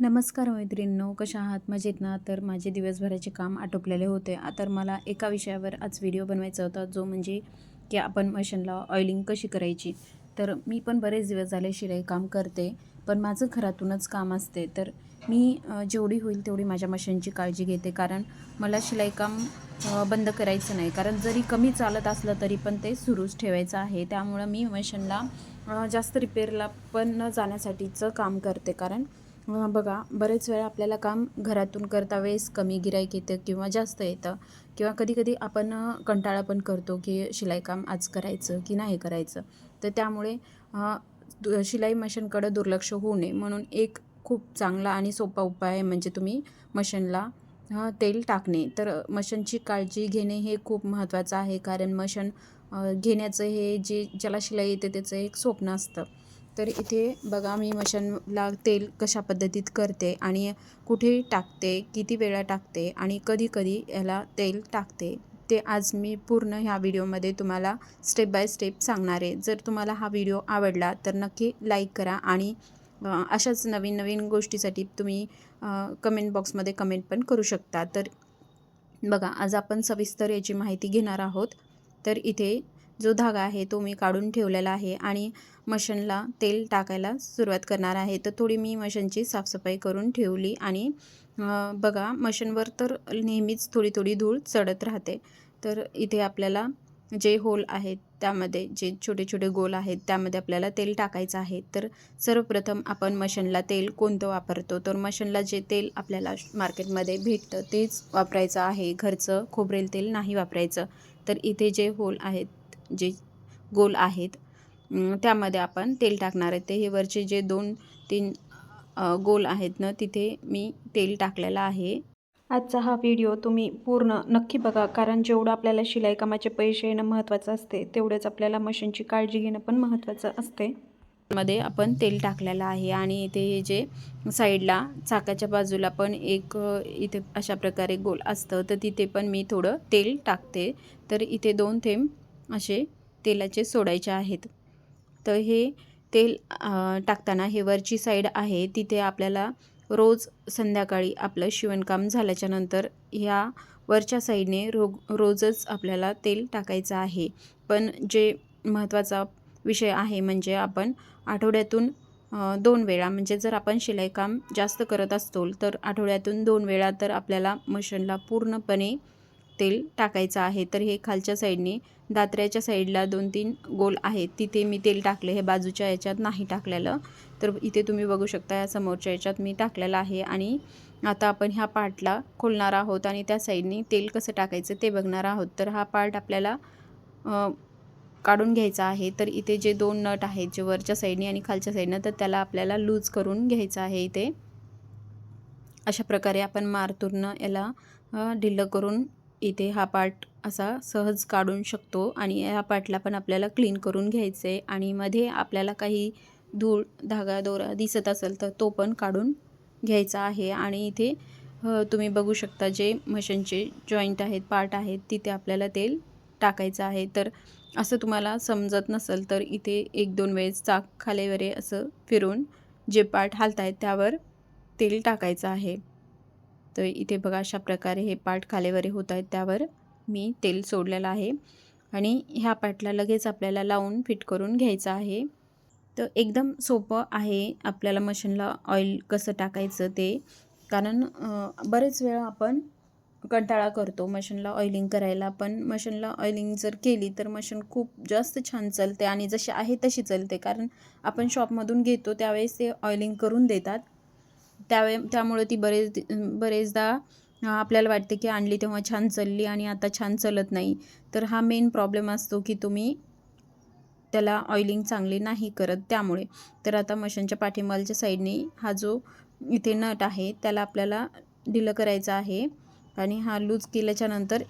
नमस्कार मैत्रिणींनो कशा आहात? मजेत ना? तर माझे दिवसभराचे काम आटोपलेले होते. तर मला एका विषयावर आज व्हिडिओ बनवायचा होता जो म्हणजे की आपण मशीनला ऑइलिंग कशी करायची. तर मी पण बरेच दिवस झाले शिलाई काम करते पण माझं घरातूनच काम असते. तर मी जेवढी होईल तेवढी माझ्या मशीनची काळजी घेते. कारण मला शिलाई काम बंद करायचं नाही. कारण जरी कमी चालत असलं तरी पण ते सुरूच ठेवायचं आहे. त्यामुळं मी मशीनला जास्त रिपेअरला पण न जाण्यासाठीचं काम करते. कारण बघा बरेच वेळा आपल्याला काम घरातून करता वेळेस कमी गिराईक येतं किंवा जास्त येतं. किंवा कधीकधी आपण कंटाळा पण करतो की शिलाई काम आज करायचं की नाही करायचं. तर त्यामुळे दु- शिलाई मशीनकडं दुर्लक्ष होऊ नये. म्हणून एक खूप चांगला आणि सोपा उपाय आहे म्हणजे तुम्ही मशीनला तेल टाकणे. तर मशीनची काळजी घेणे हे खूप महत्त्वाचं आहे. कारण मशीन घेण्याचं हे जे ज्याला शिलाई येते त्याचं एक स्वप्न असतं. तर इथे बघा मी मशीनला तेल कशा पद्धतीत करते आणि कुठे टाकते किती वेळा टाकते आणि कधी कधी याला तेल टाकते. ते आज मी पूर्ण ह्या व्हिडिओमध्ये तुम्हाला स्टेप बाय स्टेप सांगणार आहे. जर तुम्हाला हा व्हिडिओ आवडला तर नक्की लाईक करा आणि अशाच नवीन नवीन गोष्टीसाठी तुम्ही कमेंट बॉक्समध्ये कमेंट पण करू शकता. तर बघा आज आपण सविस्तर याची माहिती घेणार आहोत. तर इथे जो धागा आहे तो मी काढून ठेवलेला आहे आणि मशीनला तेल टाकायला सुरुवात करणार आहे. तर थोडी मी मशीनची साफसफाई करून ठेवली आणि बघा मशीनवर तर नेहमीच थोडी थोडी धूळ चढत राहते. तर इथे आपल्याला जे होल आहेत त्यामध्ये जे छोटे छोटे गोल आहेत त्यामध्ये आपल्याला तेल टाकायचं आहे. तर सर्वप्रथम आपण मशीनला तेल कोणतं वापरतो? तर मशीनला जे तेल आपल्याला मार्केटमध्ये भेटतं तेच वापरायचं आहे. घरचं खोबरेल तेल नाही वापरायचं. तर इथे जे होल आहेत जे गोल आहेत त्यामध्ये आपण तेल टाकणार आहे. ते हे वरचे जे दोन तीन गोल आहेत ना तिथे मी तेल टाकलेलं आहे. आजचा हा व्हिडिओ तुम्ही पूर्ण नक्की बघा कारण जेवढं आपल्याला शिलाई कामाचे पैसे येणं महत्त्वाचं असते तेवढंच आपल्याला मशीनची काळजी घेणं पण महत्त्वाचं असते. मध्ये आपण तेल टाकलेलं आहे आणि इथे हे जे साईडला चाकाच्या बाजूला पण एक इथे अशा प्रकारे गोल असतं. तर तिथे पण मी थोडं तेल टाकते. तर इथे दोन थेंब असे तेलाचे सोडायचे आहेत. तर हे तेल टाकताना हे वरची साईड आहे तिथे आपल्याला रोज संध्याकाळी आपलं शिवणकाम झाल्याच्यानंतर ह्या वरच्या साईडने रो रोजच आपल्याला तेल टाकायचं आहे. पण जे महत्त्वाचा विषय आहे म्हणजे आपण आठवड्यातून दोन वेळा म्हणजे जर आपण शिलाई काम जास्त करत असतो तर आठवड्यातून दोन वेळा तर आपल्याला मशीनला पूर्णपणे तेल टाकायचं आहे. तर हे खालच्या साईडने दात्र्याच्या साईडला दोन तीन गोल आहेत. तिथे मी तेल टाकले. हे बाजूच्या याच्यात नाही टाकलेलं. तर इथे तुम्ही बघू शकता या समोरच्या याच्यात मी टाकलेलं आहे. आणि आता आपण ह्या पार्टला खोलणार आहोत आणि त्या साईडने तेल कसं टाकायचं ते बघणार आहोत. तर हा पार्ट आपल्याला काढून घ्यायचा आहे. तर इथे जे दोन नट आहेत जे वरच्या साईडने आणि खालच्या साईडनं तर त्याला आपल्याला लूज करून घ्यायचं आहे इथे. अशा प्रकारे आपण मारतूरनं याला ढिल्लं करून इथे हा पार्ट असा सहज काढून शकतो आणि या पार्टला पण आपल्याला क्लीन करून घ्यायचं आहे आणि मध्ये आपल्याला काही धूळ धागा दोरा दिसत असेल तर तो पण काढून घ्यायचा आहे. आणि इथे तुम्ही बघू शकता जे मशीनचे जॉईंट आहेत पार्ट आहेत तिथे आपल्याला तेल टाकायचं आहे. तर असं तुम्हाला समजत नसेल तर इथे एक दोन वेळेस चाक खालेवरे असं फिरून जे पार्ट हालत आहेत त्यावर तेल टाकायचं आहे. तर इथे बघा अशा प्रकारे हे पार्ट खालेवरे होत आहेत. त्यावर मी तेल सोडलेलं आहे. आणि ह्या पार्टला लगेच आपल्याला लावून फिट करून घ्यायचं आहे. तर एकदम सोपं आहे आपल्याला मशीनला ऑइल कसं टाकायचं ते. कारण बरेच वेळा आपण कंटाळा करतो मशीनला ऑइलिंग करायला. पण मशीनला ऑइलिंग जर केली तर मशीन खूप जास्त छान चालते आणि जशी आहे तशी चालते. कारण आपण शॉपमधून घेतो त्यावेळेस ते ऑइलिंग करून देतात. त्यावे त्यामुळे ती बरेच बरेचदा आपल्याला वाटते की आणली तेव्हा छान चालली आणि आता छान चालत नाही. तर हा मेन प्रॉब्लेम असतो की तुम्ही त्याला ऑइलिंग चांगली नाही करत त्यामुळे. तर आता मशीनच्या पाठिंबालच्या साईडने हा जो इथे नट आहे त्याला आपल्याला ढिलं करायचा आहे. आणि हा लूज केल्याच्यानंतर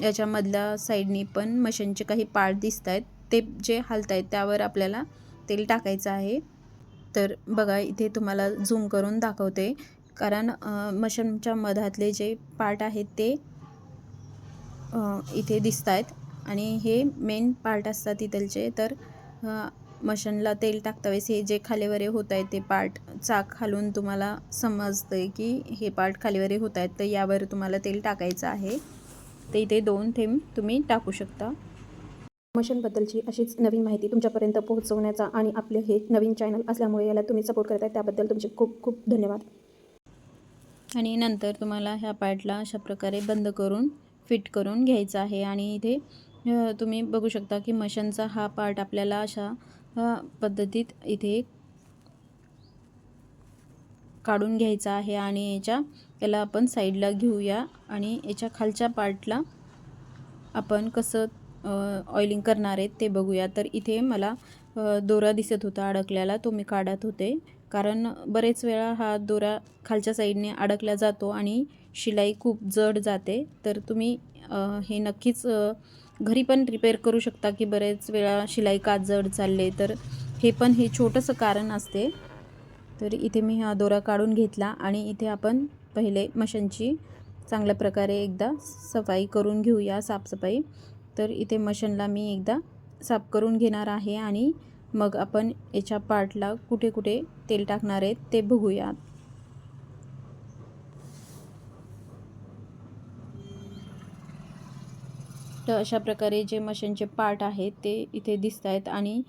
याच्यामधल्या साईडनी पण मशीनचे काही पार्ट दिसत आहेत ते जे हालत आहेत त्यावर आपल्याला तेल टाकायचं आहे. तर बघा इथे तुम्हाला झूम करून दाखवते. कारण मशनच्या मधातले जे पार्ट आहेत ते इथे दिसत आहेत आणि हे मेन पार्ट असतात इथलचे. तर मशनला मशीनला तेल टाकता वेळेस हे जे खालीवरे होत आहेत ते पार्ट चाक खालून तुम्हाला समजते की हे पार्ट खालीवरे होत आहेत तर यावर तुम्हाला तेल टाकायचं आहे. ते इथे दोन थेंब तुम्ही टाकू शकता. मशनबद्दलची अशीच नवीन माहिती तुमच्यापर्यंत पोहोचवण्याचा आणि आपले हे नवीन चॅनल असल्यामुळे याला तुम्ही सपोर्ट करताय त्याबद्दल तुमचे खूप खूप धन्यवाद. आणि नंतर तुम्हाला ह्या पार्टला अशा प्रकारे बंद करून फिट करून घ्यायचं आहे. आणि इथे तुम्ही बघू शकता की मशनचा हा पार्ट आपल्याला अशा पद्धतीत इथे काढून घ्यायचा आहे. आणि याच्या याला आपण साईडला घेऊया. आणि याच्या खालच्या पार्टला आपण कसं ऑइलिंग करणार आहेत ते बघूया. तर इथे मला दोरा दिसत होता अडकल्याला. तो मी काढत होते. कारण बरेच वेळा हा दोरा खालच्या साईडने अडकला जातो आणि शिलाई खूप जड जाते. तर तुम्ही हे नक्कीच घरी पण रिपेअर करू शकता की बरेच वेळा शिलाई का जड चालले. तर हे पण हे छोटंसं कारण असते. तर इथे मी हा दोरा काढून घेतला आणि इथे आपण पहिले मशीनची चांगल्या प्रकारे एकदा सफाई करून घेऊया साफसफाई. तर इथे मशनला मी एकदा साफ करून घेणार आहे आणि मग आपण याच्या पार्टला कुठे कुठे तेल टाकणार आहेत ते बघूया तर अशा प्रकारे जे मशनचे पार्ट आहेत ते इथे दिसत आहेत आणि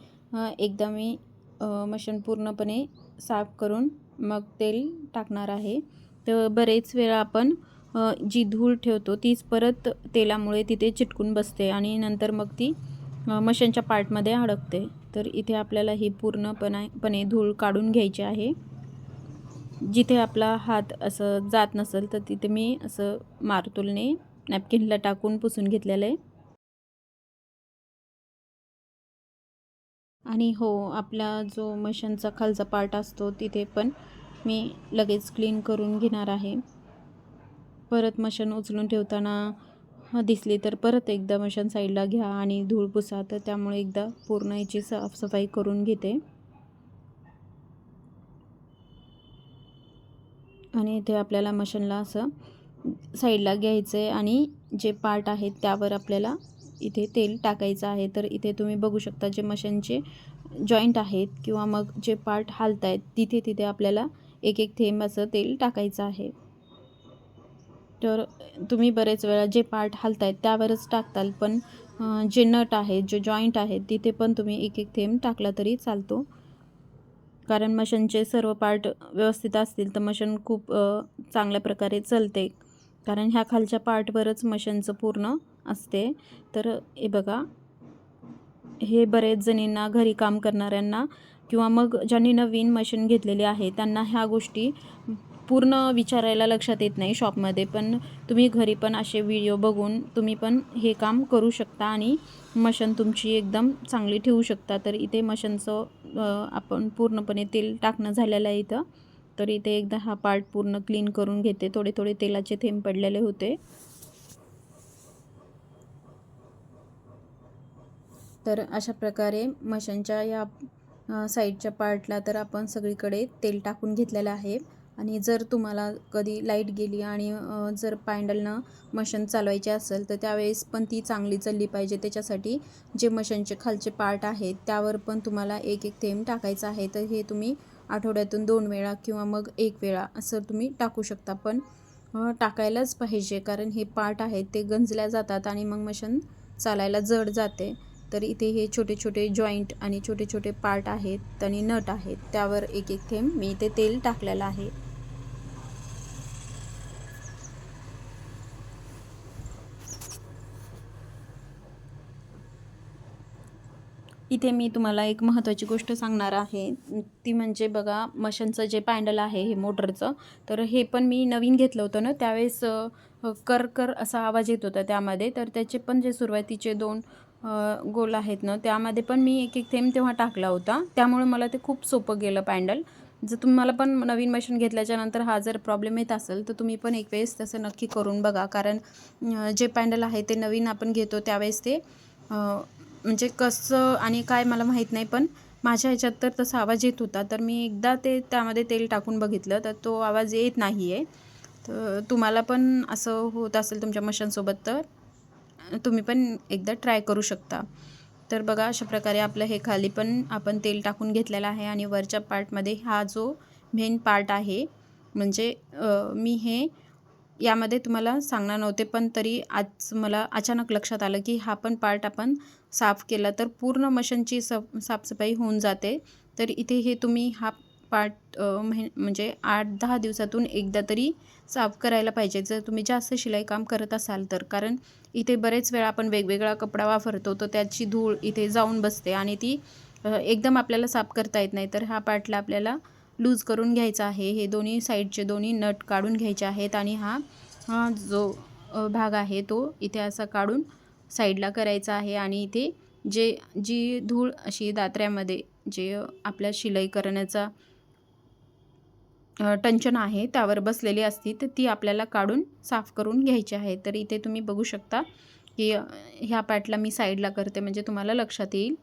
एकदा मी मशन मशीन पूर्णपणे साफ करून मग तेल टाकणार आहे. तर बरेच वेळा आपण जी धूळ ठेवतो तीच परत तेलामुळे तिथे चिटकून बसते आणि नंतर मग ती मशांच्या मशीनच्या पार्टमध्ये अडकते. तर इथे आपल्याला ही पूर्णपणे पणे धूळ काढून घ्यायची आहे. जिथे आपला हात असं जात नसेल तर तिथे मी असं मारतुलने नॅपकिनला टाकून पुसून घेतलेलं आहे. आणि हो आपला जो मशीनचा खालचा पार्ट असतो तिथे पण मी लगेच क्लीन करून घेणार आहे. परत मशीन उचलून ठेवताना दिसली तर परत एकदा मशीन साईडला घ्या आणि धूळ पुसा. तर त्यामुळे एकदा पूर्ण याची साफसफाई करून घेते. आणि इथे आपल्याला मशीनला असं साईडला घ्यायचं आहे आणि जे पार्ट आहेत त्यावर आपल्याला इथे तेल टाकायचं आहे. तर इथे तुम्ही बघू शकता जे मशीनचे जॉईंट आहेत किंवा मग जे पार्ट हालत आहेत तिथे तिथे आपल्याला एक एक थेंब असं तेल टाकायचं आहे. तर तुम्ही बरेच वेळा जे पार्ट हालत आहेत त्यावरच टाकताल पण जे नट आहेत जे जॉईंट आहेत तिथे पण तुम्ही एक एक थेंब टाकला तरी चालतो. कारण मशीनचे सर्व पार्ट व्यवस्थित असतील तर मशीन खूप चांगल्या प्रकारे चालते. कारण ह्या खालच्या पार्टवरच मशीनचं पूर्ण असते. तर हे बघा. हे बरेच जणींना घरी काम करणाऱ्यांना किंवा मग ज्यांनी नवीन मशीन घेतलेली आहे त्यांना ह्या गोष्टी पूर्ण विचारायला लक्षात येत नाही शॉपमध्ये पण तुम्ही घरी पण असे व्हिडिओ बघून तुम्ही पण हे काम करू शकता आणि मशीन तुमची एकदम चांगली ठेवू शकता. तर इथे मशीनचं आपण पूर्णपणे तेल टाकणं झालेलं आहे इथं. तर इथे एकदा हा पार्ट पूर्ण क्लीन करून घेते. थोडे थोडे तेलाचे थेंब पडलेले होते. तर अशा प्रकारे मशनच्या या साईडच्या पार्टला तर आपण सगळीकडे तेल टाकून घेतलेलं आहे. आणि जर तुम्हाला कधी लाइट गेली आणि जर पॅन्डलनं मशीन चालवायचे असेल तर त्यावेळेस पण ती चांगली चालली पाहिजे. त्याच्यासाठी जे मशीनचे खालचे पार्ट आहेत त्यावर पण तुम्हाला एक एक थेंब टाकायचं आहे. तर हे तुम्ही आठवड्यातून दोन वेळा किंवा मग एक वेळा असं तुम्ही टाकू शकता. पण टाकायलाच पाहिजे कारण हे पार्ट आहेत ते गंजल्या जातात आणि मग मशीन चालायला जड जाते. तर इथे हे छोटे छोटे जॉईंट आणि छोटे छोटे पार्ट आहेत आणि नट आहेत त्यावर एक एक थेंब मी इथे तेल टाकलेलं आहे. इथे मी तुम्हाला एक महत्त्वाची गोष्ट सांगणार आहे. ती म्हणजे बघा मशीनचं जे पॅन्डल आहे हे मोटरचं तर हे पण मी नवीन घेतलं होतं ना त्यावेळेस कर कर असा आवाज येत होता त्यामध्ये. तर त्याचे पण जे सुरुवातीचे दोन गोल आहेत ना त्यामध्ये पण मी एक एक थेंब तेव्हा टाकला होता. त्यामुळे मला ते खूप सोपं गेलं पॅन्डल. जर तुम्हाला पण नवीन मशीन घेतल्याच्या नंतर हा जर प्रॉब्लेम येत असेल तर तुम्ही पण एक वेळेस तसं नक्की करून बघा. कारण जे पॅन्डल आहे ते नवीन आपण घेतो त्यावेळेस ते म्हणजे कसं आणि काय मला माहीत नाही पण माझ्या ह्याच्यात तर तसा आवाज येत होता. तर मी एकदा ते त्यामध्ये तेल टाकून बघितलं तर तो आवाज येत नाही आहे तर तुम्हाला पण असं होत असेल तुमच्या मशांसोबत तर तुम्ही पण एकदा ट्राय करू शकता. तर बघा अशा प्रकारे आपलं हे खाली पण आपण तेल टाकून घेतलेलं आहे आणि वरच्या पार्टमध्ये हा जो मेन पार्ट आहे म्हणजे मी हे यामध्ये तुम्हाला सांगणार नव्हते पण तरी आज मला अचानक लक्षात आलं की हा पण पार्ट आपण साफ केला तर पूर्ण मशीनची सफ साफसफाई होऊन जाते. तर इथे हे तुम्ही हा पार्ट महि म्हणजे आठ दहा दिवसातून एकदा तरी साफ करायला पाहिजे. जर तुम्ही जास्त शिलाई काम करत असाल तर कारण इथे बरेच वेळा आपण वेगवेगळा कपडा वापरतो तर त्याची धूळ इथे जाऊन बसते आणि ती एकदम आपल्याला साफ करता येत नाही. तर हा पार्टला आपल्याला लूज करून घ्यायचा आहे. हे दोन्ही साईडचे दोन्ही नट काढून घ्यायचे आहेत आणि हा हा जो भाग आहे तो इथे असा काढून साईडला करायचा आहे आणि इथे जे जी धूळ अशी दात्र्यामध्ये जे आपल्या शिलाई करण्याचा टंचन आहे त्यावर बसलेली असती तर ती आपल्याला काढून साफ करून घ्यायची आहे. तर इथे तुम्ही बघू शकता की ह्या पार्टला मी साईडला करते म्हणजे तुम्हाला लक्षात येईल.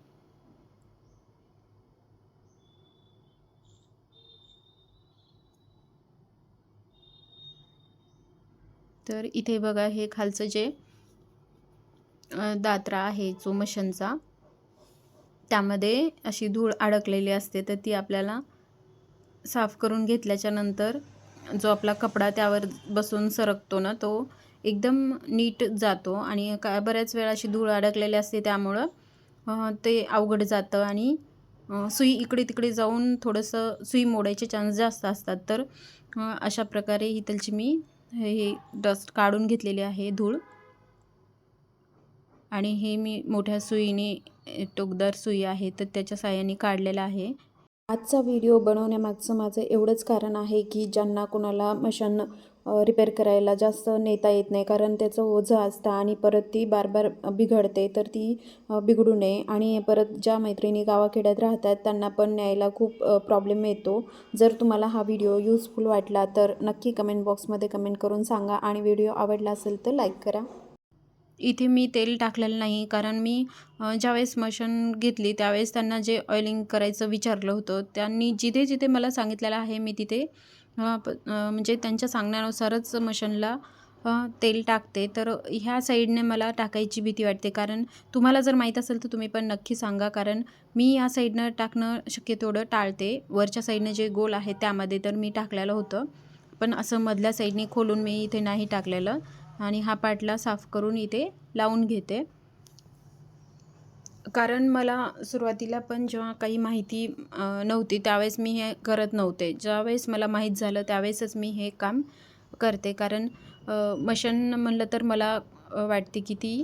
तर इथे बघा हे खालचं जे दात्रा आहे जो मशीनचा त्यामध्ये अशी धूळ अडकलेली असते तर ती आपल्याला साफ करून घेतल्याच्या नंतर जो आपला कपडा त्यावर बसून सरकतो ना तो एकदम नीट जातो आणि का बऱ्याच वेळा अशी धूळ अडकलेली असते त्यामुळं ते अवघड जातं आणि सुई इकडे तिकडे जाऊन थोडंसं सुई मोडायचे चान्स जास्त असतात. तर अशा प्रकारे इथलची मी हे डस्ट काढून घेतलेली आहे धूळ. आणि हे मी मोठ्या सुईने टोकदार सुई आहे तर त्याच्या साहाय्याने काढलेलं आहे. आजचा व्हिडिओ बनवण्यामागचं माझं एवढंच कारण आहे की ज्यांना कोणाला मशान रिपेअर करायला जास्त नेता येत नाही कारण त्याचं ओझं असतं आणि परत ती बार बार बिघडते तर ती बिघडू नये. आणि परत ज्या मैत्रिणी गावाखेड्यात राहतात त्यांना पण न्यायला खूप प्रॉब्लेम येतो. जर तुम्हाला हा व्हिडिओ यूजफुल वाटला तर नक्की कमेंट बॉक्समध्ये कमेंट करून सांगा. आणि व्हिडिओ आवडला असेल तर लाईक करा. इथे मी तेल टाकलेलं नाही कारण मी ज्यावेळेस मशीन घेतली त्यावेळेस त्यांना जे ऑइलिंग करायचं विचारलं होतं त्यांनी जिथे जिथे मला सांगितलेलं आहे मी तिथे म्हणजे त्यांच्या सांगण्यानुसारच मशीनला तेल टाकते. तर ह्या साईडने मला टाकायची भीती वाटते. कारण तुम्हाला जर माहीत असेल तर तुम्ही पण नक्की सांगा. कारण मी या साईडनं टाकणं शक्य तेवढं टाळते. वरच्या साईडने जे गोल आहे त्यामध्ये तर मी टाकलेलं होतं. पण असं मधल्या साईडने खोलून मी इथे नाही टाकलेलं. आणि हा पाटला साफ करून इथे लावून घेते. कारण मला सुरुवातीला पण जेव्हा काही माहिती नव्हती त्यावेळेस मी हे करत नव्हते. ज्यावेळेस मला माहीत झालं त्यावेळेसच मी हे काम करते. कारण मशीन म्हणलं तर मला वाटते की ती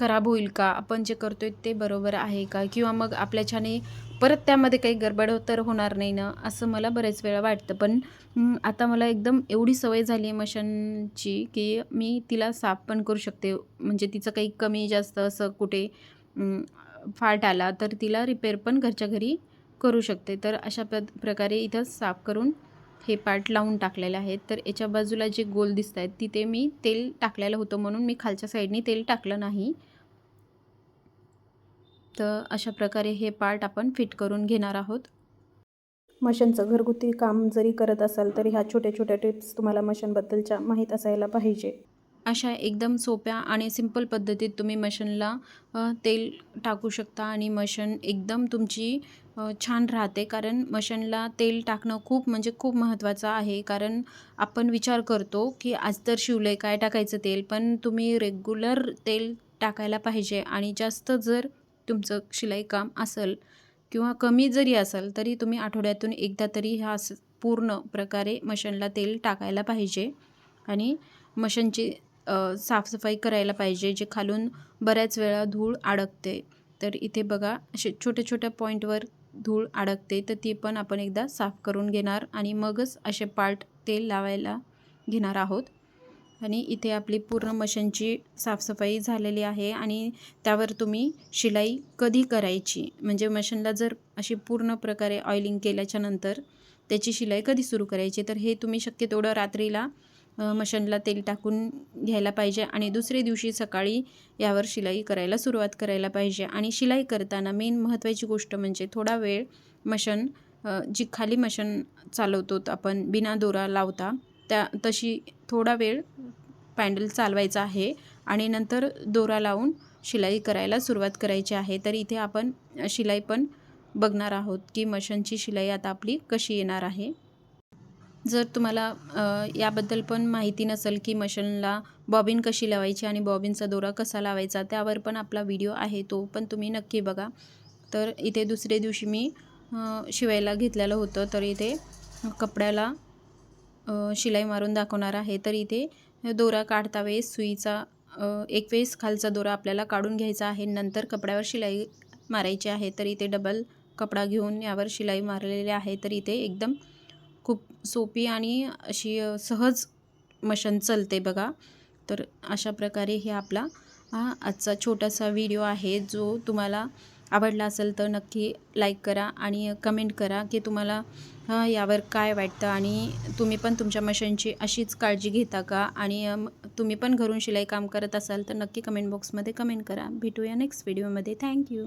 खराब होईल का? आपण जे करतो आहे ते बरोबर आहे का? किंवा मग आपल्याच्याने परत त्यामध्ये काही गडबड हो- तर होणार नाही ना? असं मला बरेच वेळा वाटतं. पण आता मला एकदम एवढी सवय झाली आहे मशीनची की मी तिला साफ पण करू शकते. म्हणजे तिचं काही कमी जास्त असं कुठे फाट आला तर तिला रिपेअर पण घरच्या घरी करू शकते. तर अशा प्र प्रकारे इथं साफ करून हे पार्ट लावून टाकलेले आहेत तर याच्या बाजूला जे गोल दिसत आहेत तिथे मी तेल टाकलेलं होतं म्हणून मी खालच्या साईडनी तेल टाकलं नाही. तर अशा प्रकारे हे पार्ट आपण फिट करून घेणार आहोत. मशीनचं घरगुती काम जरी करत असाल तरी ह्या छोट्या छोट्या टिप्स तुम्हाला मशीनबद्दलच्या माहीत असायला पाहिजे. अशा एकदम सोप्या आणि सिंपल पद्धतीत तुम्ही मशीनला तेल टाकू शकता आणि मशीन एकदम तुमची छान राहते. कारण मशीनला तेल टाकणं खूप म्हणजे खूप महत्त्वाचं आहे. कारण आपण विचार करतो की आज तर शिवलं आहे काय टाकायचं तेल? पण तुम्ही रेग्युलर तेल टाकायला पाहिजे आणि जास्त जर तुमचं शिलाई काम असेल किंवा कमी जरी असेल तरी तुम्ही आठवड्यातून एकदा तरी ह्या पूर्ण प्रकारे मशीनला तेल टाकायला पाहिजे. आणि मशीनची साफसफाई करायला पाहिजे जे खालून बऱ्याच वेळा धूळ अडकते. तर इथे बघा असे छोट्या छोट्या पॉईंटवर धूळ अडकते तर ती पण आपण एकदा साफ करून घेणार आणि मगच असे पार्ट तेल लावायला घेणार आहोत. आणि इथे आपली पूर्ण मशीनची साफसफाई झालेली आहे आणि त्यावर तुम्ही शिलाई कधी करायची? म्हणजे मशीनला जर अशी पूर्ण प्रकारे ऑइलिंग केल्याच्यानंतर त्याची शिलाई कधी सुरू करायची? तर हे तुम्ही शक्य तेवढं रात्रीला मशीनला तेल टाकून घ्यायला पाहिजे आणि दुसऱ्या दिवशी सकाळी यावर शिलाई करायला सुरुवात करायला पाहिजे. आणि शिलाई करताना मेन महत्त्वाची गोष्ट म्हणजे थोडा वेळ मशीन जी खाली मशीन चालवतो आपण बिना दोरा लावता त्या तशी थोडा वेळ पॅन्डल चालवायचा आहे आणि नंतर दोरा लावून शिलाई करायला सुरुवात करायची आहे. तर इथे आपण शिलाई पण बघणार आहोत की मशीनची शिलाई आता आपली कशी येणार आहे. जर तुम्हाला याबद्दल पण माहिती नसेल की मशीनला बॉबिन कशी लावायची आणि बॉबिनचा दोरा कसा लावायचा त्यावर पण आपला व्हिडिओ आहे तो पण तुम्ही नक्की बघा. तर इथे दुसऱ्या दिवशी मी शिवायला घेतलेलं होतं. तर इथे कपड्याला शिलाई मारून दाखवणार आहे. तर इथे दोरा काढता वेळेस सुईचा एक वेळेस खालचा दोरा आपल्याला काढून घ्यायचा आहे. नंतर कपड्यावर शिलाई मारायची आहे. तर इथे डबल कपडा घेऊन यावर शिलाई मारलेली आहे. तर इथे एकदम खूप सोपी आणि अशी सहज मशन चालते बघा. तर अशा प्रकारे हे आपला हा आजचा छोटासा व्हिडिओ आहे जो तुम्हाला आवडला असेल तर नक्की लाईक करा आणि कमेंट करा की तुम्हाला यावर काय वाटतं आणि तुम्ही पण तुमच्या मशीनची अशीच काळजी घेता का? आणि तुम्ही पण घरून शिलाई काम करत असाल तर नक्की कमेंट बॉक्समध्ये कमेंट करा. भेटूया नेक्स्ट व्हिडिओमध्ये. थँक्यू